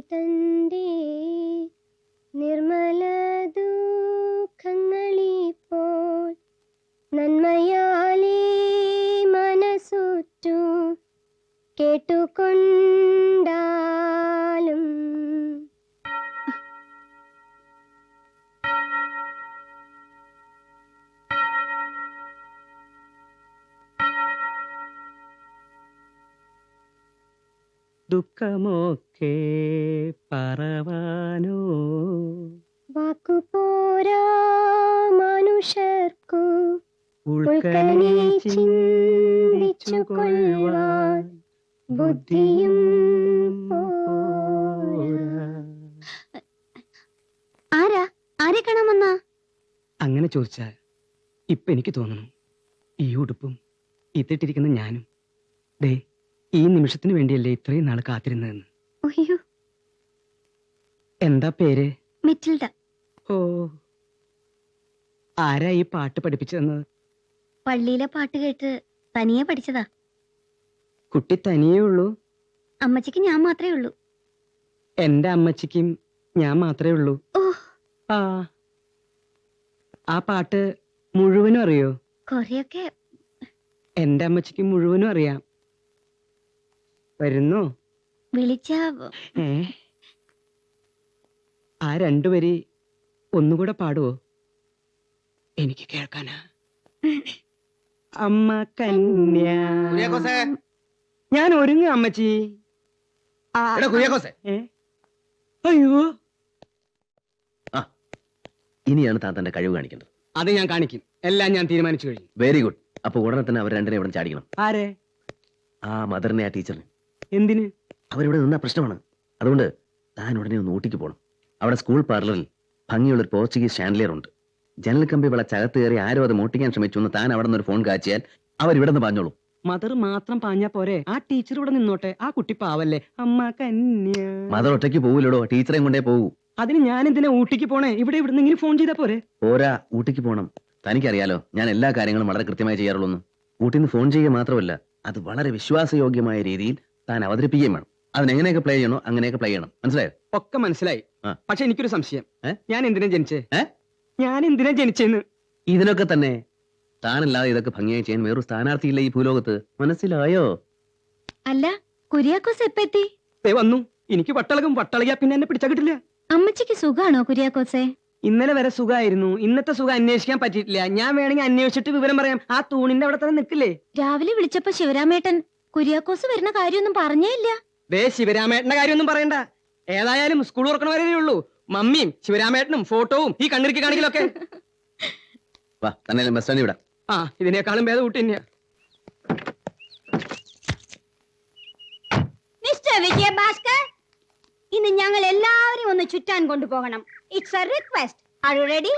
തന്റെ ദുഃഖമൊക്കെ പറവാനോ? വാക്കുപോരാ മനുഷ്യർക്കു ഉൾക്കനെ ചിന്തിച്ചു കൊള്ളുവാൻ ബുദ്ധിയും. ആരാ? ആരെ കാണാൻ വന്നാ അങ്ങനെ ചോദിച്ചാൽ ഇപ്പൊ എനിക്ക് തോന്നുന്നു ഈ ഉടുപ്പും ഇത്തിട്ടിരിക്കുന്ന ഞാനും. ദേ ഈ നിമിഷത്തിന് വേണ്ടിയല്ലേ ഇത്രയും നാൾ കാത്തിരുന്നതെന്ന്? അയ്യോ. എന്താ പേര്? മെറ്റിൽഡ. ഓ. ആരാ ഈ പാട്ട് പഠിപ്പിച്ചതെന്ന്? പള്ളിയിലെ പാട്ട് കേട്ട് തനിയെ പഠിച്ചതാ. കുട്ടി തനിയേ ഉള്ളൂ? അമ്മച്ചിക്ക് ഞാൻ മാത്രമേ ഉള്ളൂ. എന്റെ അമ്മച്ചിക്കും ഞാൻ മാത്രമേ ഉള്ളൂ. ഓ. ആ. ആ പാട്ട് മുഴുവനും അറിയോ? കൊറേയൊക്കെ. എന്റെ അമ്മച്ചിക്ക് മുഴുവനും അറിയാം. വരുന്നോ. വിളിച്ചാവോ? ഏ? ആ രണ്ടുപേരി ഒന്നുകൂടെ പാടുവോ? എനിക്ക് കേൾക്കാനാ. അമ്മ കന്യ. കുര്യാക്കോസേ ഞാൻ ഒരുങ്ങ അമ്മച്ചി. ആ, എടാ കുര്യാക്കോസേ ഏ? അയ്യോ. ഇനിയാണ് താൻ തന്റെ കഴിവ് കാണിക്കുന്നത്. അത് ഞാൻ കാണിക്കും. എല്ലാം ഞാൻ തീരുമാനിച്ചു കഴിഞ്ഞു. വെരി ഗുഡ് അപ്പൊ ഉടനെ തന്നെ അവർ രണ്ടിനെ ഇവിടെ ചാടിക്കണം. ആരെ? ആ മദറിനെ ആ ടീച്ചറിനെ. എന്തിന്? അവരിവിടെ നിന്നാ പ്രശ്നമാണ്. അതുകൊണ്ട് താൻ ഉടനെ ഒന്ന് ഊട്ടിക്ക് പോകണം അവിടെ സ്കൂൾ പാർലറിൽ ഭംഗിയുള്ള ഒരു പോർച്ചുഗീസ് ചാൻഡലിയർ ഉണ്ട്. ജനൽ കമ്പി വിളച്ചകത്ത് കയറി ആരോ അത് മോട്ടിക്കാൻ ശ്രമിച്ചു എന്ന് താൻ അവിടെ നിന്ന് ഒരു ഫോൺ കാച്ചിയാൽ അവർ ഇവിടെ നിന്ന് പറഞ്ഞോളൂ മദർ മാത്രം പാഞ്ഞാ പോരെ. ആ ടീച്ചർ ഇവിടെ നിന്നോട്ടെ. ആ കുട്ടി പാവല്ലേ. അമ്മ കന്യ. മദർ ഒറ്റയ്ക്ക് പോവില്ലടോ. ടീച്ചറെയും കൊണ്ടേ പോകൂ അതിന് ഞാൻ എന്തിനാ ഊട്ടിക്ക് പോണേ? ഇവിടെ ഇവിടുന്ന് ഇങ്ങനെ ഫോൺ ചെയ്താ പോരെ? പോരാ ഊട്ടിക്ക് പോകണം തനിക്കറിയാലോ ഞാൻ എല്ലാ കാര്യങ്ങളും വളരെ കൃത്യമായി ചെയ്യാറുള്ളൂ ഊട്ടിന്ന് ഫോൺ ചെയ്യുക മാത്രമല്ല അത് വളരെ വിശ്വാസയോഗ്യമായ രീതിയിൽ താൻ അവതരിപ്പിക്കുകയും വേണം. അതിനെങ്ങനെയൊക്കെ പ്ലേ ചെയ്യണോ അങ്ങനെയൊക്കെ പ്ലേ ചെയ്യണം. മനസ്സിലായോ? ഒക്കെ മനസ്സിലായി. ആ. പക്ഷെ എനിക്കൊരു സംശയം. ഏ? ഞാൻ എന്തിനാ ജനിച്ചേ? ഏ? ഞാൻ എന്തിനാ ജനിച്ചെന്ന്? ഇതിനൊക്കെ തന്നെ താനല്ലാതെ ഇതൊക്കെ ഭംഗിയായി ചെയ്യാൻ വേറൊരു സ്ഥാനാർത്ഥിയില്ല ഈ ഭൂലോകത്ത്. മനസ്സിലായോ? അല്ല കുര്യാക്കോസ് എപ്പെത്തി ദേ വന്നു. എനിക്ക് വട്ടളകും വട്ടളകിയാ പിന്നെ എന്നെ പിടിച്ചാ കിട്ടില്ല. അമ്മച്ചിക്ക് സുഖാണോ കുര്യാക്കോസെ? ഇന്നലെ വരെ സുഖമായിരുന്നു ഇന്നത്തെ സുഖം അന്വേഷിക്കാൻ പറ്റിയിട്ടില്ല. ഞാൻ വേണമെങ്കിൽ അന്വേഷിച്ചിട്ട് വിവരം പറയാം. ആ തൂണിന്റെ അവിടെ തന്നെ നിൽക്കില്ലേ? രാവിലെ വിളിച്ചപ്പോ ശിവരാമേട്ടൻ കുര്യാക്കോസ് വരുന്ന കാര്യമൊന്നും പറഞ്ഞേ ഇല്ല. ദേ ശിവരാമേട്ടന്റെ കാര്യമൊന്നും പറയണ്ട. ഏതായാലും സ്കൂൾ തുറക്കണ വരെ ഉള്ളൂ. മമ്മിയും ശിവരാമേട്ടനും ഫോട്ടോവും ഈ കണ്ണിറുക്കി കാണിക്കലൊക്കെ. വാ തന്നെ ബസ് സ്റ്റാൻഡിൽ ഇവിടെ. ആ ഇതിനേക്കാളും ഭേദം കൂട്ടി തന്നെയാ. മിസ്റ്റർ വിജയഭാസ്കർ ഇന്ന് ഞങ്ങൾ എല്ലാവരും ഒന്ന് ചുറ്റാൻ കൊണ്ടുപോകണം. It's a request are you ready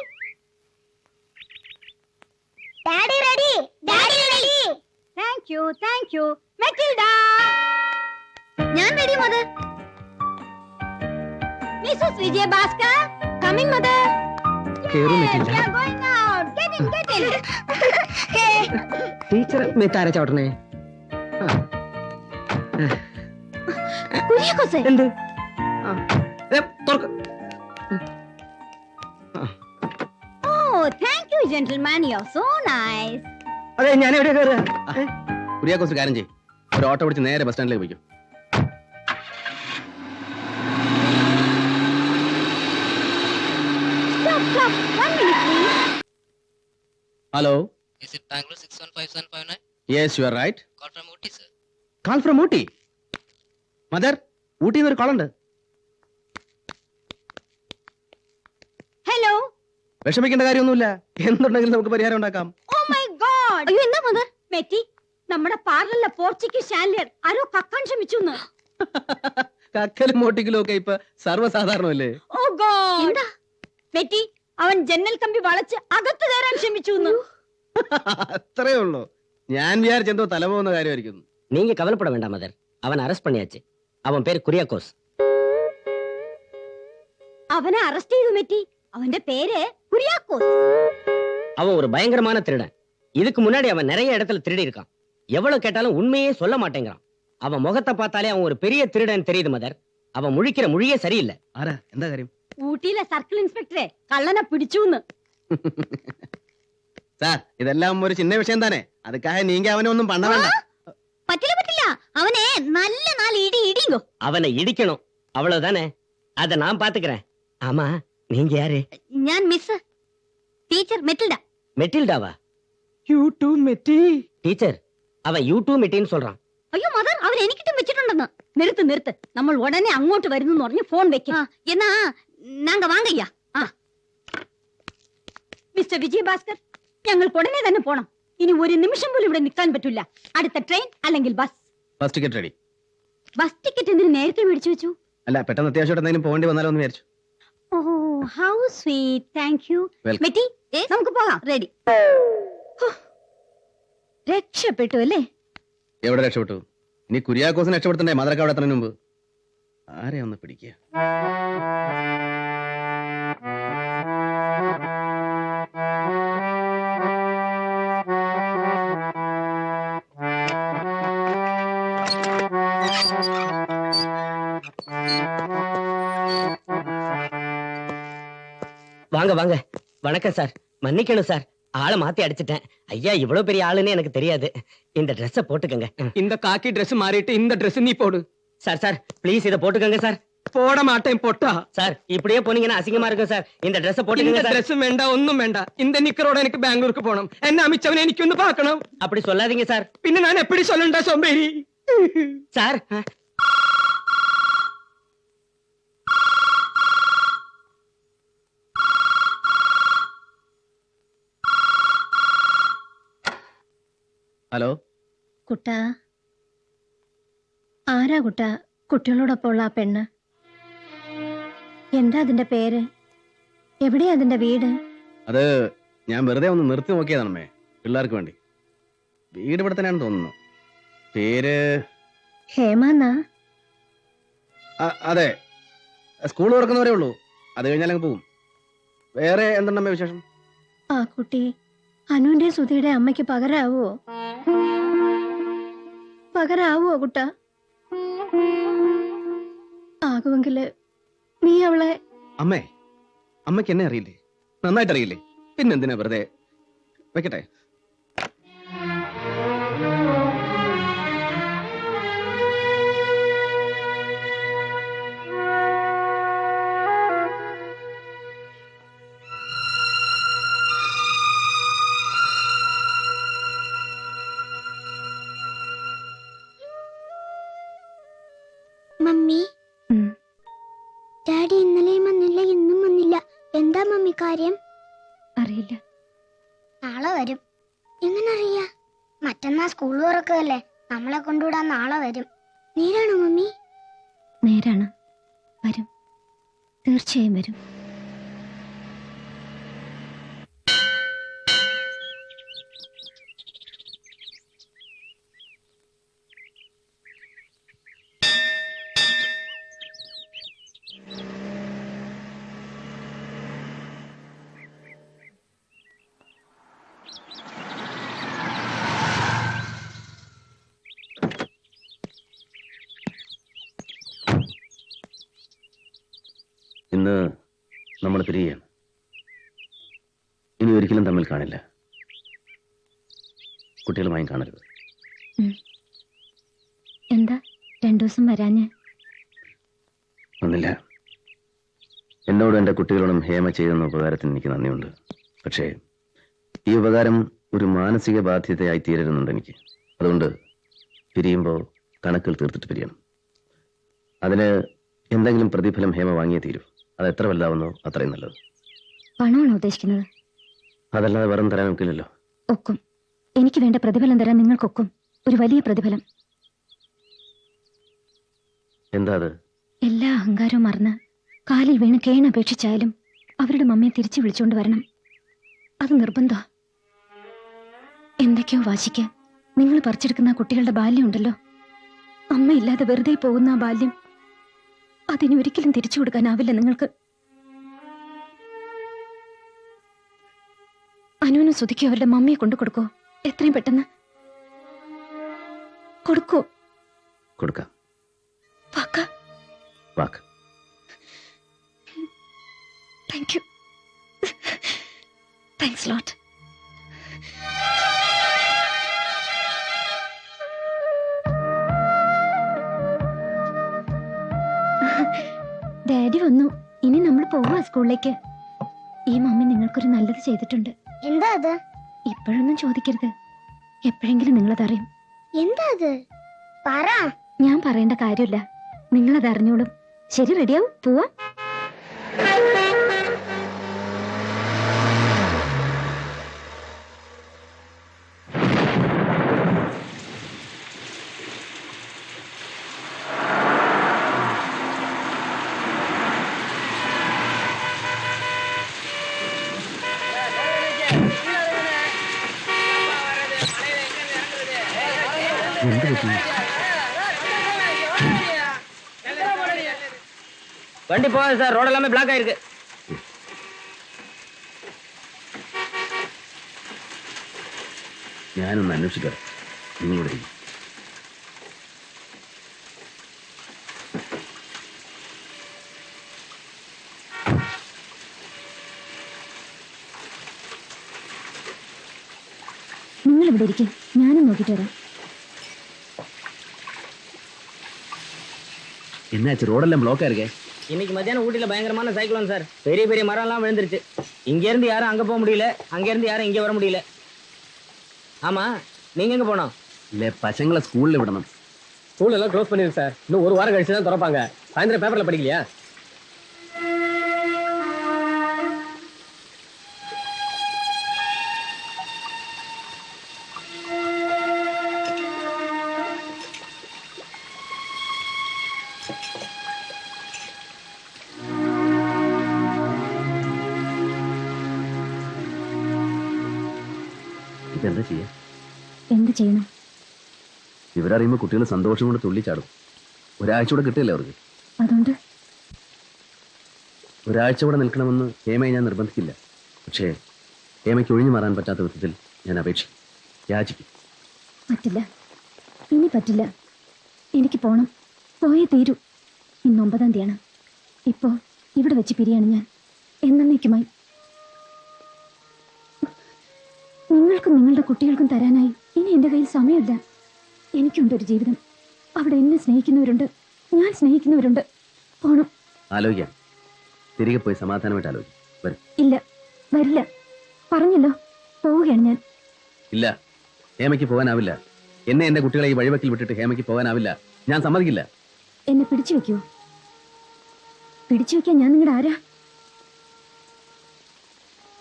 daddy ready daddy ready thank you thank you ഞാൻ ready mother Mrs Vijayabhaskar coming mother കേറും Yes, പറ്റില്ല we are going out. Get in, get in. Teacher മെത്താര ചവിട്ടണേ. ആ, കുര്യാക്കോസെ എന്ത്? ആ, ദേ, തുറക്ക്. Oh, thank you, gentlemen. You're so nice. അതെ ഞാൻ എവിടെ കയറുക കുര്യാക്കോസ് കാര്യം ചെയ്യും. ഒരു ഓട്ടോ പിടിച്ച് നേരെ ബസ് സ്റ്റാൻഡിലേക്ക് പോയിക്കും. Hello Is it Bangalore 615759? Yes you are right Call from Ooty, sir. Call from Ooty mother ഊട്ടിയിൽ നിന്ന് ഒരു കോളുണ്ട് ഹലോ വിഷമിക്കേണ്ട കാര്യമൊന്നുമില്ല. എന്തുണ്ടെങ്കിലും നമുക്ക് പരിഹാരം ഉണ്ടാക്കാം. ഓ മൈ ഗോഡ് അയ്യോ എന്താ മദർ മെറ്റി നമ്മുടെ പാർലറിലെ പോർച്ചുഗീസ് ഷാൻലിയർ ആരോ കക്കാൻ ശ്രമിച്ചു കക്കലും മോട്ടിക്കലും ഒക്കെ ഇപ്പൊ സർവ്വസാധാരണമല്ലേ ഓ ഗോഡ് എന്താ മെറ്റി അവൻ ജന്നൽ കമ്പി വളച്ച് അകത്ത് കയറാൻ ശ്രമിച്ചു അത്രേ ഉള്ളൂ ഞാൻ വിചാരിച്ചെന്തോ തലപോകുന്ന കാര്യമായിരിക്കും நீங்க கவலைப்பட வேண்டாம் மதர் அவன் அரெஸ்ட் பண்ணியாச்சு அவன் பேர் குரியாக்கோஸ் അവനെ അറസ്റ്റ് ചെയ്തു മെറ്റി അവന്റെ പേര് കുര്യാക്കോസ് அவன் ஒரு பயங்கரமான திருடன் இதுக்கு முன்னாடி அவன் நிறைய இடத்துல திருடி இருக்கான் எவ்வளவு கேட்டாலும் உண்மையே சொல்ல மாட்டேங்கிறான் அவன் முகத்தை பார்த்தாலே அவன் ஒரு பெரிய திருடன் தெரியுது மதர் அவன் முழிக்கிற மொழியே சரியில்லை ആരാ എന്താ കാര്യം ഊട്ടിയിലെ സർക്കിൾ ഇൻസ്പെക്ടറെ കള്ളനെ പിടിച്ചു സാർ ഇതെല്ലാം ഒരു ചിന്ന വിഷയം തന്നെ അതുക്കായ നീങ്ക അവനെ ഒന്നും പണ്ട വേണ്ട പറ്റില്ല പറ്റില്ല അവനെ നല്ല നാല് ഇടി ഇടിങ്കോ அவனை இடிக்கணும் அவ்வளவுதானே அத நான் பாத்துக்கிறேன் ஆமா நீங்க யாரு ഞാൻ miss teacher Metilda மெட்டில்டாவா U too മെറ്റി டீச்சர் அவன் யூ டூ மெட்டின்னு சொல்றான் അയ്യോ മദർ അവൻ എനിക്കിട്ടും വെച്ചിട്ടുണ്ടെന്ന് നിർത്ത് നിർത്ത് നമ്മൾ ഉടനെ അങ്ങോട്ട് വരുന്നു പറഞ്ഞ് ഫോൺ വെക്കാം ആ, എന്നാ നാങ്ക വാങ്കയ്യ മിസ്റ്റർ വിജയഭാസ്കർ ഞങ്ങൾക്ക് ഉടനെ തന്നെ പോണം ഇനി ഒരു നിമിഷം പോലും ഇവിടെ നിൽക്കാൻ പറ്റില്ല അടുത്ത ട്രെയിൻ അല്ലെങ്കിൽ bus first ticket ready bus ticket എന്തിനു നേരത്തെ മേടിച്ചു വെച്ചു അല്ല പെട്ടെന്ന് അത്യാവശ്യമായിട്ട് എന്തെങ്കിലും പോകേണ്ടി വന്നാലോ എന്ന് വിചാരിച്ചു oh how sweet thank you Welcome. Metty നമുക്ക് പോകാം റെഡി രക്ഷപ്പെട്ടു അല്ലേ എവിടെ രക്ഷപ്പെട്ടു ഇനി കുര്യാക്കോസിനെ രക്ഷപ്പെടുത്തണ്ടേ മധുരക്ക അവിടെ എത്തുന്നതിന് മുമ്പ് ആരെയാ ഒന്ന് പിടിക്കുക வாங்க வாங்க வணக்கம் சார் மன்னிக்கணும் சார் ஆளை மாத்தி அடிச்சிட்டேன் ஐயா இவ்வளவு பெரிய ஆளுன்னு எனக்கு தெரியாது. இந்த ட்ரெஸ்ஸ போட்டுக்கங்க. இந்த காக்கி ட்ரெஸ் மாறிட்டு இந்த ட்ரெஸ் நீ போடு. சார் சார் ப்ளீஸ் இத போட்டுக்கங்க சார். போட மாட்டேன் போட்டா. சார் இப்படியே போனீங்கன்னா அசிங்கமா இருக்கும் சார். இந்த ட்ரெஸ் போட்டுக்கங்க சார். ட்ரெஸ் வேண்டாம் ஒன்னும் வேண்டாம். இந்த நிக்கரோட எனக்கு பெங்களூருக்கு போகணும். என்ன அமிச்சவன் எனக்கு வந்து பார்க்கணும்? அப்படி சொல்லாதீங்க சார். பின்ன நான் எப்படி சொல்லண்டா சோம்பேறி? Sir hello? കുട്ട. ആരാ കുട്ട? കുട്ടികളോടൊപ്പം ഉള്ള ആ പെണ്ണ്? എന്താ അതിന്റെ പേര്? എവിടെയാ അതിന്റെ വീട്? അത് ഞാൻ വെറുതെ ഒന്ന് നിർത്തി നോക്കിയതാണമ്മേ പിള്ളേർക്ക് വേണ്ടി. വീട് ഇവിടെ തന്നെയാണ് തോന്നുന്നു. പേര് ഹേമാന്നാ? അതെ. സ്കൂൾ തുറക്കുന്നവരേ ഉള്ളൂ. അത് കഴിഞ്ഞാൽ അങ്ങ് പോകും വേറെ എന്തുണ്ടമ്മേ വിശേഷം? ആ കുട്ടി അനുവിന്റെ സുധിയുടെ അമ്മയ്ക്ക് പകരാവോ? പകരാവോ കുട്ട? ആകുമെങ്കിൽ നീ അവളെ അമ്മേ അമ്മയ്ക്ക് എന്നെ അറിയില്ലേ? നന്നായിട്ട് അറിയില്ലേ പിന്നെന്തിനാ വെറുതെ? വെക്കട്ടെ. മമ്മി. ഡാഡി ഇന്നലെയും വന്നില്ല ഇന്നും വന്നില്ല. എന്താ മമ്മി കാര്യം? അറിയില്ല. നാളെ വരും. എങ്ങനെ അറിയാ മറ്റന്നാ സ്കൂൾ തുറക്കുകയല്ലേ? നമ്മളെ കൊണ്ടുവിടാൻ നാളെ വരും. നേരാണോ മമ്മി? നേരാണ്. വരും. തീർച്ചയായും വരും. ഇന്ന് നമ്മൾ പിരിയുകയാണ് ഇനി ഒരിക്കലും തമ്മിൽ കാണില്ല. കുട്ടികളുമായും കാണരുത്. എന്താ? രണ്ടു ദിവസം വരാഞ്ഞ്? ഒന്നില്ല എന്നോടും എന്റെ കുട്ടികളോടും ഹേമ ചെയ്തെന്ന ഉപകാരത്തിന് എനിക്ക് നന്ദിയുണ്ട്. പക്ഷേ ഈ ഉപകാരം ഒരു മാനസിക ബാധ്യതയായി തീരരുന്നുണ്ട് എനിക്ക്. അതുകൊണ്ട് പിരിയുമ്പോൾ കണക്കിൽ തീർത്തിട്ട് പിരിയണം. അതിന് എന്തെങ്കിലും പ്രതിഫലം ഹേമ വാങ്ങിയേ തീരൂ. അത് എത്ര വലുതാവുന്നോ അത്രയും നല്ലത്. പണമാണോ ഉദ്ദേശിക്കുന്നത്? അതല്ലാതെ വെറും തരാൻ നോക്കില്ലല്ലോ ഒക്കും. എനിക്ക് വേണ്ട പ്രതിഫലം തരാൻ നിങ്ങൾക്കൊക്കും. ഒരു വലിയ പ്രതിഫലം. എന്താ അത്? എല്ലാ അഹങ്കാരവും മറന്ന് കാലിൽ വീണ് കേണപേക്ഷിച്ചായാലും അവരുടെ മമ്മിയെ തിരിച്ചു വിളിച്ചുകൊണ്ട് വരണം. അത് നിർബന്ധ എന്തൊക്കെയോ വാശിക്ക്. നിങ്ങൾ പറിച്ചെടുക്കുന്ന കുട്ടികളുടെ ബാല്യം ഉണ്ടല്ലോ. അമ്മയില്ലാതെ വെറുതെ പോകുന്ന ആ ബാല്യം അതിനി ഒരിക്കലും തിരിച്ചു കൊടുക്കാനാവില്ല നിങ്ങൾക്ക്. അനുവിനും സുധിക്കോ അവരുടെ മമ്മിയെ കൊണ്ടു കൊടുക്കോ. എത്രയും പെട്ടെന്ന്. കൊടുക്കോ. കൊടുക്കാം. വാക്ക. വാക്ക്. സ്കൂളിലേക്ക്. ഈ മമ്മി നിങ്ങൾക്കൊരു നല്ലത് ചെയ്തിട്ടുണ്ട്. എന്താ അത്? ഇപ്പോഴൊന്നും ചോദിക്കരുത്. എപ്പോഴെങ്കിലും നിങ്ങളതറിയും. എന്താ അത്? പറ. ഞാൻ പറയേണ്ട കാര്യമില്ല. നിങ്ങളത് അറിഞ്ഞോളും ശരി റെഡിയാവും പോവാം എന്ത് പറ്റി வண்டி போகாது சார் ரோடு எல்லாமே பிளாக் ஆயிருக்கு ഞാനൊന്ന് അന്വേഷിക്കാം നിങ്ങളിവിടെ ഇരിക്ക്. നിങ്ങൾ ഇവിടെ ഇരിക്കും ഞാനും നോക്കിട്ട് വരാം என்னாச்சு ரோடெல்லாம் பிளாக்கா இருக்கே இன்னைக்கு மத்தியானம் ஊட்டில பயங்கரமான சைக்ளோன் சார் பெரிய பெரிய மரம் எல்லாம் விழுந்துருச்சு. இங்க இருந்து யாரும் அங்க போக முடியல அங்க இருந்து யாரும் இங்க வர முடியல. ஆமா நீங்க எங்க போனோம்? இல்ல பசங்களை ஸ்கூல்ல விடணும். ஸ்கூல் எல்லாம் க்ளோஸ் பண்ணிருக்கு சார் இன்னும் ஒரு வாரம் கழிச்சு தான் திறப்பாங்க. சாயந்தரம் பேப்பர்ல படிக்கலையா? ഇപ്പൊ എന്താ ചെയ്യാ? എന്ത് ചെയ്യണം? ഇവരറിയുമ്പോ കുട്ടികൾ സന്തോഷം കൊണ്ട് തുള്ളിച്ചാടും ഒരാഴ്ച കൂടെ കിട്ടില്ലേ അവർക്ക്? അതുകൊണ്ട്? ഒരാഴ്ച കൂടെ നിൽക്കണമെന്ന് ഹേമയെ ഞാൻ നിർബന്ധിക്കില്ല. പക്ഷേ ഹേമയ്ക്ക് ഒഴിഞ്ഞു മാറാൻ പറ്റാത്ത വിധത്തിൽ ഞാൻ അപേക്ഷിക്കും. യാചിക്കും. പറ്റില്ല. ഇനി പറ്റില്ല. എനിക്ക് പോണം. പോയേ തീരൂ. ഇന്ന് ഒമ്പതാം തീയതിയാണ്. ഇപ്പോ ഇവിടെ വെച്ച് പിരിയാണ് ഞാൻ. എന്നേക്കുമായി നിങ്ങൾക്കും നിങ്ങളുടെ കുട്ടികൾക്കും തരാനായി ഇനി എന്റെ കയ്യിൽ സമയമില്ല. എനിക്കുണ്ട് ഒരു ജീവിതം. അവിടെ എന്നെ സ്നേഹിക്കുന്നവരുണ്ട്. ഞാൻ സ്നേഹിക്കുന്നവരുണ്ട്. പോണം. ആലോചിക്കാം. തിരികെ പോയി സമാധാനമായിട്ട് ആലോചിക്കും. ഇല്ല. വരില്ല. പറഞ്ഞല്ലോ. പോവുകയാണ് ഞാൻ. ഇല്ല. ഹേമയ്ക്ക് പോകാനാവില്ല. എന്നെ എന്റെ കുട്ടികളെ ഈ വഴിവക്കിൽ വിട്ടിട്ട് ഹേമയ്ക്ക് പോകാനാവില്ല. ഞാൻ സമ്മതിക്കില്ല. എന്നെ പിടിച്ചു വെക്കുവോ? പിടിച്ചു വെക്കാൻ ഞാൻ നിങ്ങളുടെ ആരാ?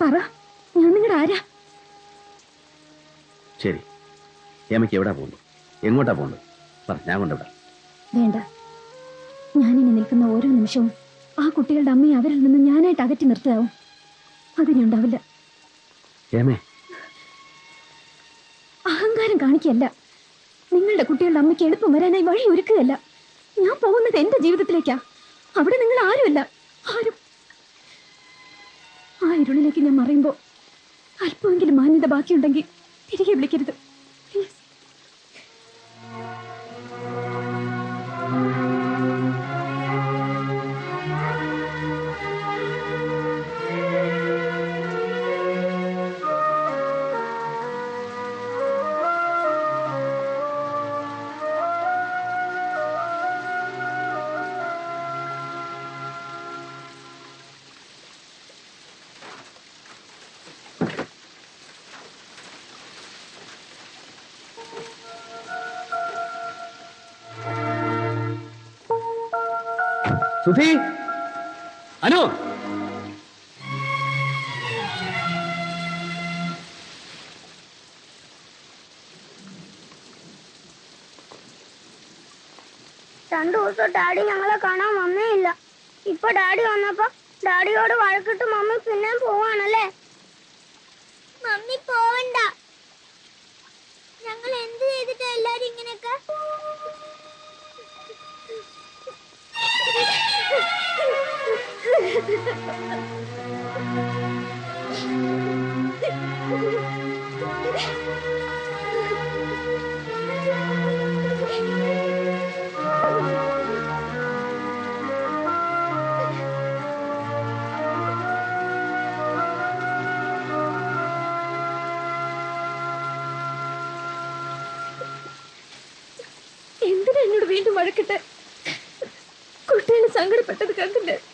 പറ. ഞാൻ നിങ്ങളുടെ ആരാ? ശരി. ഹേമയ്ക്ക് എവിടാ പോകുന്നു എങ്ങോട്ടാ പോകുന്നത് പറ ഞാൻ കൊണ്ടുവിടാം വേണ്ട. ഞാനിനി നിൽക്കുന്ന ഓരോ നിമിഷവും ആ കുട്ടികളുടെ അമ്മയെ അവരിൽ നിന്ന് ഞാനായിട്ട് അകറ്റി നിർത്തുകയാവും അതിനുണ്ടാവില്ല അഹങ്കാരം കാണിക്കല്ല നിങ്ങളുടെ കുട്ടികളുടെ അമ്മയ്ക്ക് എളുപ്പം വരാനായി വഴി ഒരുക്കുകയല്ല. ഞാൻ പോകുന്നത് എന്റെ ജീവിതത്തിലേക്കാ. അവിടെ നിങ്ങൾ ആരുമല്ല. ആരും. ആ ഇരുളിലേക്ക് ഞാൻ മറയുമ്പോ അല്പമെങ്കിലും മാന്യത ബാക്കിയുണ്ടെങ്കിൽ തിരികെ വിളിക്കരുത്. സുധി? അനു? രണ്ടു ദിവസം ഡാഡി ഞങ്ങളെ കാണാൻ വന്നേയില്ല. ഇപ്പൊ ഡാഡി വന്നപ്പോ ഡാഡിയോട് വഴക്കിട്ട് മമ്മി പിന്നെ പോവാണല്ലേ? മമ്മി പോവണ്ട. ഞങ്ങൾ എന്ത് ചെയ്തിട്ടാ എല്ലാരും ഇങ്ങനെയൊക്കെ? Thank you. വഴക്കിട്ട് കുട്ടികൾ സങ്കടപ്പെട്ടത് കണ്ടിട്ട്